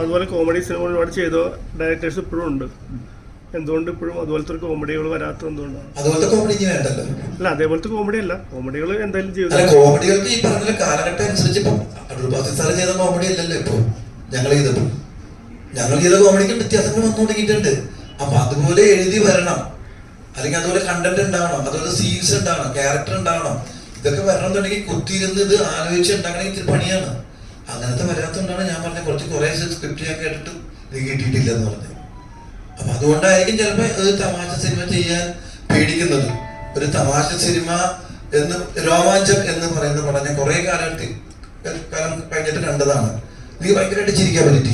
അതുപോലെ കോമഡി സിനിമകൾ ഒരുപാട് ചെയ്ത ഡയറക്ടേഴ്സ് ഇപ്പോഴും ഉണ്ട്. എന്തുകൊണ്ട് ഇപ്പോഴും അതുപോലത്തെ ഒരു കോമഡികൾ വരാത്തത് എന്തുകൊണ്ടാണ്? അതുപോലത്തെ കോമഡി ഇനി വേണ്ടല്ലോ. അല്ല അതേപോലത്തെ കോമഡി അല്ല. കോമഡികൾ എന്തായാലും അല്ല കോമഡികൾക്ക് ഈ പറഞ്ഞ കാലഘട്ടം അനുസരിച്ച് ഇപ്പൊ അടൂർ ബാസി സാറ് ചെയ്ത കോമഡി അല്ലല്ലോ ഇപ്പൊ. ഞങ്ങൾ ചെയ്തപ്പോ ഞങ്ങൾ ചെയ്ത കോമഡിക്ക് വ്യത്യാസങ്ങൾ വന്നു തുടങ്ങിയിട്ടുണ്ട്. അപ്പൊ അതുപോലെ എഴുതി വരണം. അല്ലെങ്കിൽ അതുപോലെ കണ്ടന്റ് ഉണ്ടാവണം. അതുപോലെ സീൻസ് ഉണ്ടാവണം. ക്യാരക്ടർ ഉണ്ടാവണം. ഇതൊക്കെ വരണം എന്നുണ്ടെങ്കിൽ കുത്തിയിരുന്ന് ഇത് ആലോചിച്ച് ഉണ്ടാക്കണമെങ്കിൽ ഇത്തിരി പണിയാണ്. അങ്ങനത്തെ വരാത്തതുകൊണ്ടാണ് ഞാൻ പറഞ്ഞത് കുറച്ച് കുറേ സ്ക്രിപ്റ്റ് ഞാൻ കേട്ടിട്ട് ഇത് കിട്ടിയിട്ടില്ല എന്ന് പറഞ്ഞത്. അപ്പൊ അതുകൊണ്ടായിരിക്കും ചിലപ്പോ ഒരു തമാശ സിനിമ ചെയ്യാൻ പേടിക്കുന്നത്. ഒരു തമാശ സിനിമ എന്ന് രോമാഞ്ചം എന്ന് പറയുന്ന പടം കുറെ കാലത്ത് കാലം കഴിഞ്ഞിട്ട് കണ്ടതാണ്. എനിക്ക് ഭയങ്കരമായിട്ട് ചിരിക്കാൻ പറ്റി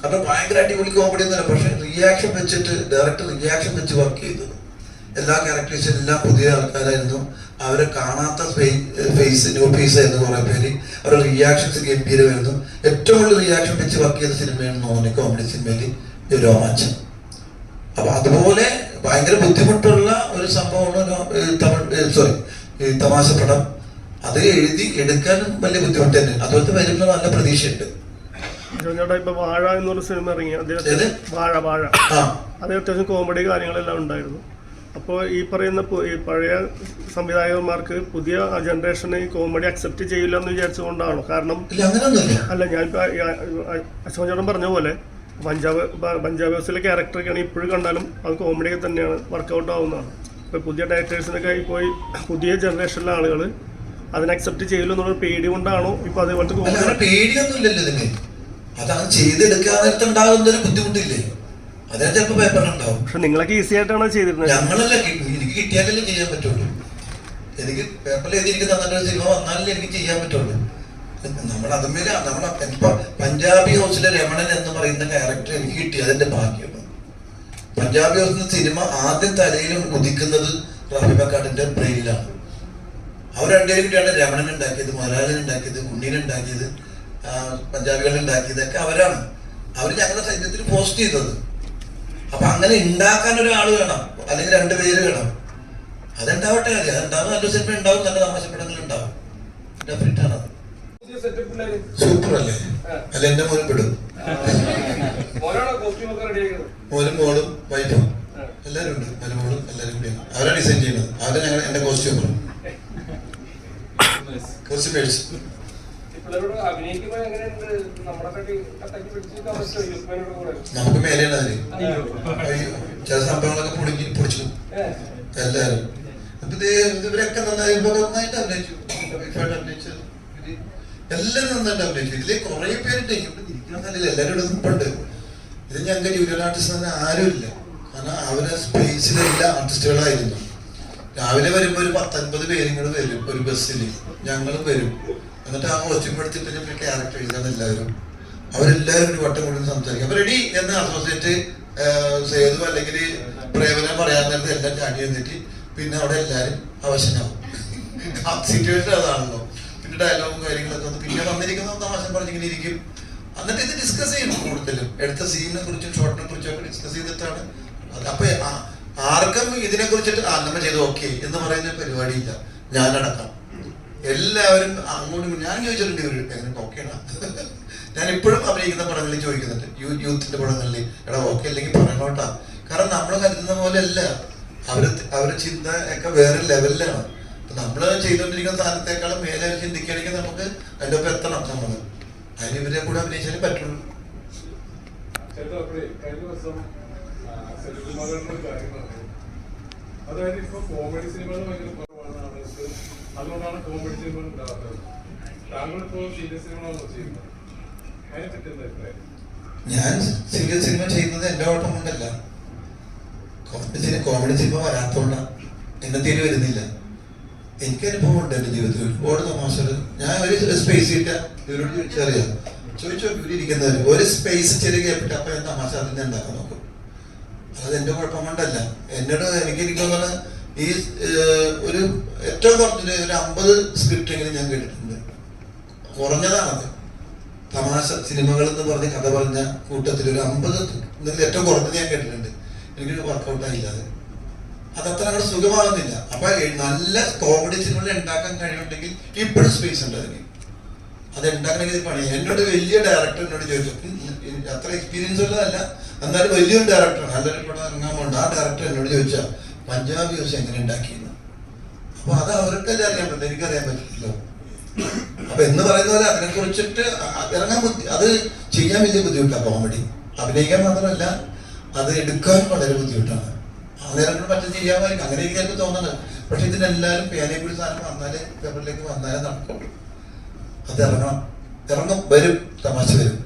കാരണം ഭയങ്കര അടിപൊളി കോമഡി ഒന്നുമല്ല പക്ഷെ റിയാക്ഷൻ വെച്ചിട്ട് ഡയറക്ടർ റിയാക്ഷൻ വെച്ച് വർക്ക് ചെയ്തത്. എല്ലാ ക്യാരക്ടേഴ്സും എല്ലാം പുതിയ ആൾക്കാരായിരുന്നു. അവരെ കാണാത്ത ഫേസ് ന്യൂ ഫേസ് ആയിരുന്നു കുറെ പേര്. അവരുടെ റിയാക്ഷൻസ് ഗംഭീരമായിരുന്നു. ഏറ്റവും കൂടുതൽ റിയാക്ഷൻ വെച്ച് വർക്ക് ചെയ്ത സിനിമയാണ് തോന്നി കോമഡി സിനിമയിൽ രോമാഞ്ചം. അപ്പൊ അതുപോലെ ഭയങ്കര ബുദ്ധിമുട്ടുള്ള ഒരു സംഭവമാണ് തമിഴ് സോറി തമാശ പടം. അത് എഴുതി എടുക്കാനും വലിയ ബുദ്ധിമുട്ട് തന്നെ. അതുപോലത്തെ വരുമ്പോൾ നല്ല പ്രതീക്ഷയുണ്ട്. ചേട്ടാ ഇപ്പൊ വാഴ എന്നൊരു സിനിമ ഇറങ്ങി? അദ്ദേഹത്തിന് വാഴ വാഴ. അത് അത്യാവശ്യം കോമഡി കാര്യങ്ങളെല്ലാം ഉണ്ടായിരുന്നു. അപ്പോൾ ഈ പറയുന്ന ഈ പഴയ സംവിധായകന്മാർക്ക് പുതിയ ജനറേഷന് ഈ കോമഡി അക്സെപ്റ്റ് ചെയ്യില്ല എന്ന് വിചാരിച്ചുകൊണ്ടാണോ? കാരണം അല്ല ഞാൻ അശോകൻ ചേട്ടൻ പറഞ്ഞ പോലെ പഞ്ചാബ് പഞ്ചാബ് ഹൗസിലെ ക്യാരക്ടറൊക്കെയാണ് ഇപ്പോഴും കണ്ടാലും അത് കോമഡി തന്നെയാണ് വർക്കൗട്ട് ആവുന്നതാണ്. ഇപ്പോൾ പുതിയ ഡയറക്ടേഴ്സിനൊക്കെ പോയി പുതിയ ജനറേഷനിലെ ആളുകൾ അതിനെ അക്സെപ്റ്റ് ചെയ്യില്ല എന്നുള്ള പേടി കൊണ്ടാണോ ഇപ്പോൾ അതേപോലത്തെ പേടിയൊന്നുമില്ലല്ലോ അതാണ് ചെയ്തെടുക്കാൻ നേരത്തെ ഉണ്ടാകുന്ന ഒരു ബുദ്ധിമുട്ടില്ലേ? അതേ ചിലപ്പോ പേപ്പറിലുണ്ടാവും പക്ഷെ നിങ്ങളൊക്കെ ഈസി ആയിട്ടാണോ ചെയ്തിരുന്നത്? ഞങ്ങളല്ല എനിക്ക് കിട്ടിയാലല്ലേ ചെയ്യാൻ പറ്റുള്ളൂ. എനിക്ക് പേപ്പറിൽ എഴുതിയിരിക്കുന്ന നല്ലൊരു സിനിമ വന്നാലല്ലേ എനിക്ക് ചെയ്യാൻ പറ്റുള്ളൂ. നമ്മൾ അതുമേലെ നമ്മളെ പഞ്ചാബി ഹൗസിലെ രമണൻ എന്ന് പറയുന്ന ക്യാരക്ടർ എനിക്ക് കിട്ടി അതിന്റെ ഭാഗ്യമാണ് പഞ്ചാബി ഹൗസിന്റെ സിനിമ ആദ്യം തലയിലും ഉദിക്കുന്നത് റാഫി ബക്കാട്ടിന്റെ ബ്രെയിനിലാണ് അവർ രണ്ടുപേരും കൂടിയാണ് രമണൻ ഉണ്ടാക്കിയത് മലയാളൻ ഉണ്ടാക്കിയത് ഉണ്ണീൻ ഉണ്ടാക്കിയത് പഞ്ചാബികൾ ഉണ്ടാക്കിയതൊക്കെ അവരാണ്. അവർ ഞങ്ങളുടെ സൈന്യത്തിൽ പോസ്റ്റ് ചെയ്തത്. അപ്പൊ അങ്ങനെ ഉണ്ടാക്കാൻ ഒരാൾ വേണം. അല്ലെങ്കിൽ രണ്ട് പേര് വേണം. അതുണ്ടാവട്ടെ. അതെ അതുണ്ടാവും നല്ല സെറ്റപ്പ് ഉണ്ടാവും നല്ല തമാശപ്പടങ്ങൾ ഉണ്ടാവും ഡെഫിനറ്റ് ആണ് പുതിയ സെറ്റപ്പിലായി സൂപ്പർ അല്ലേ? അല്ല എന്റെ മോനും പെടും. മോനും മോളും വൈഫും. എല്ലാരും ഉണ്ട്. മരുമോളും എല്ലാരും കൂടിയാണ് അവരാണ് ഡിസൈൻ ചെയ്യുന്നത്. അവരെ ഞങ്ങൾ എന്റെ കോസ്റ്റ്യൂമർ കോസ്റ്റ്യൂമേഴ്സ് ഈ നമുക്ക് മേലെയാണ് ചില സംഭവങ്ങളൊക്കെ പൊടിഞ്ഞ് പൊളിച്ചു എല്ലാരും. ഇവരൊക്കെ നന്നായി ഇവരൊക്കെ നന്നായിട്ട് അഭിനയിച്ചു. അഭിനയിച്ചു ഇവർ എല്ലാവരും നന്നായിട്ട് അഭിനയിച്ചു. ഇതിലെ കുറെ പേരുണ്ട്. ഇവിടെ എല്ലാവരും നിൽപ്പുണ്ട് ഇത് ഞങ്ങൾക്ക് ജൂനിയർ ആർട്ടിസ്റ്റ് തന്നെ ആരുമില്ല കാരണം അവരെ സ്പേസിലെല്ലാം ആർട്ടിസ്റ്റുകളായിരുന്നു രാവിലെ വരുമ്പോ ഒരു പത്തൊൻപത് പേരും കൂടെ വരും ഒരു ബസ്സിൽ ഞങ്ങളും വരും. എന്നിട്ട് ആ കോസ്റ്റ്യൂം എടുത്തിട്ട് പിന്നെ ക്യാരക്ടർ എഴുതാൻ എല്ലാവരും. അവരെല്ലാവരും ഒരു വട്ടം കൂടി സംസാരിക്കും. അപ്പൊ റെഡി എന്ന് അസോസിയേറ്റ് സേതു അല്ലെങ്കിൽ പ്രേമനം പറയാൻ നേരത്തെ എല്ലാം ചാടി എന്നിട്ട് പിന്നെ അവിടെ എല്ലാവരും അവശനാവും. സിറ്റുവേഷൻ അതാണല്ലോ. പിന്നെ ഡയലോഗും കാര്യങ്ങളൊക്കെ പിന്നെ വന്നിരിക്കുന്ന തമാശ പറഞ്ഞിങ്ങനെ ഇരിക്കും. എന്നിട്ട് ഇത് ഡിസ്കസ് ചെയ്യും കൂടുതലും. എടുത്ത സീനിനെ കുറിച്ചും ഷോട്ടിനെ കുറിച്ചും ഒക്കെ ഡിസ്കസ് ചെയ്തിട്ടാണ്. അപ്പൊ ആർക്കും ഇതിനെ കുറിച്ചിട്ട് ആ നമ്മ ചെയ്ത് ഓക്കെ എന്ന് പറയുന്ന പരിപാടിയില്ല. ഞാനടക്കം. എല്ലാവരും അങ്ങോട്ടും ഞാൻ ചോദിച്ചിട്ടുണ്ട് ഇവർ എങ്ങനെ ഓക്കെയാണ് ഞാൻ ഇപ്പോഴും അഭിനയിക്കുന്ന പടങ്ങളിൽ ചോദിക്കുന്നുണ്ട്. യൂ യൂത്തിന്റെ പടങ്ങളിൽ. എടാ ഓക്കെ അല്ലെങ്കിൽ പറഞ്ഞോട്ടാ കാരണം നമ്മൾ കരുതുന്ന പോലെ അല്ല അവർ അവരുടെ ചിന്ത ഒക്കെ വേറെ ലെവലിലാണ്. നമ്മൾ ചെയ്തുകൊണ്ടിരിക്കുന്ന സ്ഥാനത്തേക്കാളും മേലെ ചിന്തിക്കുകയാണെങ്കിൽ നമുക്ക് അതിന്റെ ഒപ്പം എത്തണം നമ്മൾ അതിന് ഇവരെ കൂടെ അഭിനയിച്ചാലേ പറ്റുള്ളൂ. ഒരു അതായത് ഇപ്പൊ കോമഡി സിനിമകൾ ഭയങ്കര അതുകൊണ്ടാണ് കോമഡി സിനിമകൾ ഉണ്ടാകുന്നത് താങ്കൾ ഇപ്പോൾ സീരിയസ് സിനിമകളാണോ ചെയ്യുന്നത്? അതിനെ പറ്റി എന്താ അഭിപ്രായം? ഞാൻ സീരിയസ് സിനിമ ചെയ്യുന്നത് എന്റെ കുഴപ്പം കൊണ്ടല്ല. കോമഡി സിനിമ കോമഡി സിനിമ വരാത്തോണ്ടാണ് എന്നെ തീരെ വരുന്നില്ല. എനിക്ക് അനുഭവം ഉണ്ട് എന്റെ ജീവിതത്തിൽ. ഒരുപാട് തമാശകൾ. ഞാൻ ഒരു സ്പേസ് ഇട്ട ഇവരോട് ചോദിച്ചറിയാം ചോദിച്ചു ഇവരിയ്ക്കുന്നവർ ഒരു സ്പേസ് ചെറിയ കേട്ടിട്ട് അപ്പൊ ഞാൻ തമാശ അതിന്റെ ഉണ്ടാക്കാൻ നോക്കും. അത് എന്റെ കുഴപ്പം കൊണ്ടല്ല. എന്നോട് എനിക്ക് എനിക്ക് ഈ ഒരു ഏറ്റവും കുറഞ്ഞത് ഒരു അമ്പത് സ്ക്രിപ്റ്റ് എങ്കിലും ഞാൻ കേട്ടിട്ടുണ്ട്. കുറഞ്ഞതാണത്. തമാശ സിനിമകൾ എന്ന് പറഞ്ഞ് കഥ പറഞ്ഞ കൂട്ടത്തിൽ ഒരു അമ്പത് ഏറ്റവും കുറഞ്ഞത് ഞാൻ കേട്ടിട്ടുണ്ട്. എനിക്ക് വർക്കൗട്ട് ആയില്ല അത് അതത്ര അങ്ങോട്ട് സുഖമാകുന്നില്ല. അപ്പൊ നല്ല കോമഡി സിനിമകൾ ഉണ്ടാക്കാൻ കഴിയുന്നുണ്ടെങ്കിൽ ഇപ്പോഴും സ്പേസ് ഉണ്ട് അതിന്. അത് ഉണ്ടാക്കണമെങ്കിൽ പണി എന്നോട് വലിയ ഡയറക്ടർ എന്നോട് ചോദിച്ചു അത്ര എക്സ്പീരിയൻസ് ഉള്ളതല്ല. എന്നാലും വലിയൊരു ഡയറക്ടർ നല്ലൊരു പടം ഇറങ്ങാൻ പോണ്ട് ആ ഡയറക്ടർ എന്നോട് ചോദിച്ചാ പഞ്ചാബി ന്യൂസ് എങ്ങനെ ഉണ്ടാക്കിയെന്ന് അപ്പൊ അത് അവർക്കല്ലേ അറിയാൻ പറ്റില്ല എനിക്കറിയാൻ പറ്റില്ല. അപ്പൊ എന്ന് പറയുന്ന പോലെ അതിനെ കുറിച്ചിട്ട് ഇറങ്ങാൻ ബുദ്ധി അത് ചെയ്യാൻ വലിയ ബുദ്ധിമുട്ടാണ് കോമഡി അഭിനയിക്കാൻ മാത്രമല്ല അത് എടുക്കാൻ വളരെ ബുദ്ധിമുട്ടാണ്. ആ നേരം കൊണ്ട് മറ്റും ചെയ്യാമായിരിക്കും. അങ്ങനെ എനിക്ക് തോന്നുന്നത് പക്ഷെ ഇതിനെല്ലാവരും പേനയെ കൂടി സാധനം വന്നാലേ പേപ്പറിലേക്ക് വന്നാലേ നടക്കുള്ളൂ. അത് ഇറങ്ങണം. ഇറങ്ങും വരും തമാശ വരും.